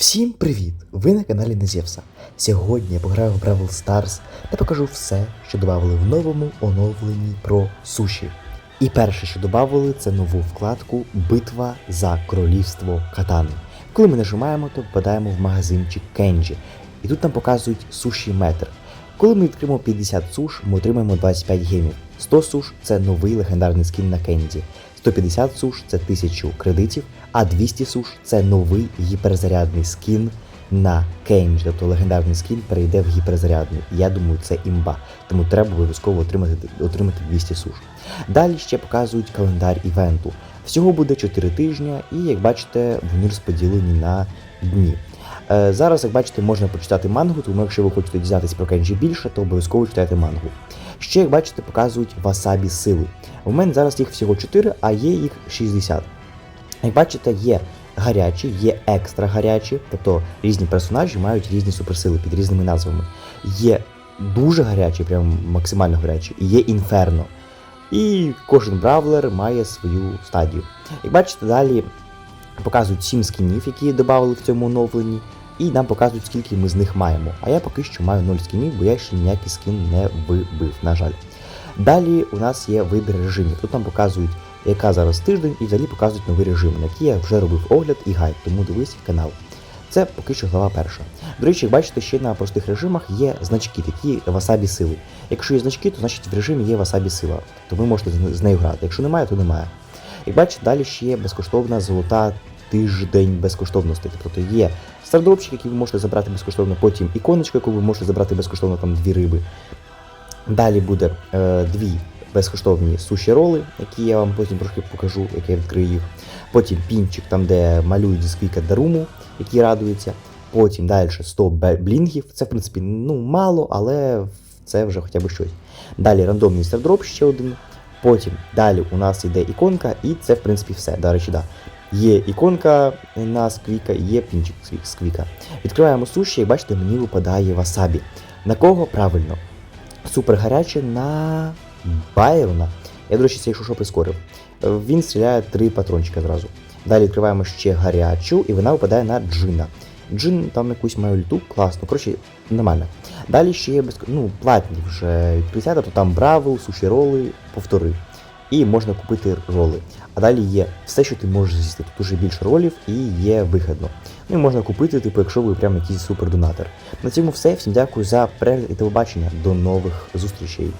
Всім привіт! Ви на каналі Незєвса. Сьогодні я пограю в Бравл Stars та покажу все, що додали в новому оновленні про суші. І перше, що додали, це нову вкладку Битва за королівство катани. Коли ми нажимаємо, то попадаємо в магазинчик Кенджі. І тут нам показують суші метр. Коли ми відкриємо 50 суш, ми отримаємо 25 гемів. 100 суш це новий легендарний скін на Кенді. 150 суш це 1000 кредитів, а 200 суш це новий гіперзарядний скін на Кенджі. Тобто легендарний скін перейде в гіперзарядний. Я думаю, це імба. Тому треба обов'язково отримати, отримати 200 суш. Далі ще показують календар івенту. Всього буде 4 тижні, і як бачите, вони розподілені на дні. Е, Зараз, як бачите, можна почитати мангу, тому якщо ви хочете дізнатися про Кенджі більше, то обов'язково читайте мангу. Ще, як бачите, показують васабі сили. У мене зараз їх всього 4, а є їх 60. Як бачите, є гарячі, є екстра гарячі, тобто різні персонажі мають різні суперсили під різними назвами. Є дуже гарячі, прям максимально гарячі, і є інферно. І кожен бравлер має свою стадію. Як бачите, далі показують 7 скінів, які додали в цьому оновленні, і нам показують, скільки ми з них маємо. А я поки що маю 0 скінів, бо я ще ніякий скін не вибив, на жаль. Далі у нас є вибір режимів. Тут нам показують, яка зараз тиждень, і взагалі показують новий режим, на який я вже робив огляд і гайд, тому дивись канал. Це поки що глава перша. До речі, як бачите, ще на простих режимах є значки, такі васабі сили. Якщо є значки, то значить в режимі є васабі сила, то ви можете з- нею грати. Якщо немає, то немає. Як бачите, далі ще є безкоштовна золота тиждень безкоштовності. Тобто є стардропчик, який ви можете забрати безкоштовно, потім іконочку, яку ви можете забрати безкоштовно, там дві риби. Далі буде е, дві безкоштовні суші роли, які я вам потім трошки покажу, як я відкрию їх. Потім пінчик, там де малюють сквіка Даруму, які радуються. Потім далі 100 блінгів. Це, в принципі, ну, мало, але це вже хоча б щось. Далі рандомний стардроп ще один. Потім далі у нас йде іконка, і це, в принципі, все. До речі, да. Є іконка на сквіка, є пінчик сквіка. Відкриваємо суші, і бачите, мені випадає васабі. На кого правильно? Супер гаряче на Байрона. Я, до речі, це якщо що прискорив. Він стріляє три патрончика зразу. Далі відкриваємо ще гарячу, і вона випадає на Джина. Джин там якусь має люту, класно. Коротше, нормально. Далі ще є без... ну, платні вже відкриття, тобто там бравл, суші роли, повтори. І можна купити роли. А далі є все, що ти можеш з'їсти. Тут уже більше ролів і є вигідно. Ну і можна купити, типу, якщо ви прям якийсь супердонатор. На цьому все. Всім дякую за перегляд і телебачення. До нових зустрічей.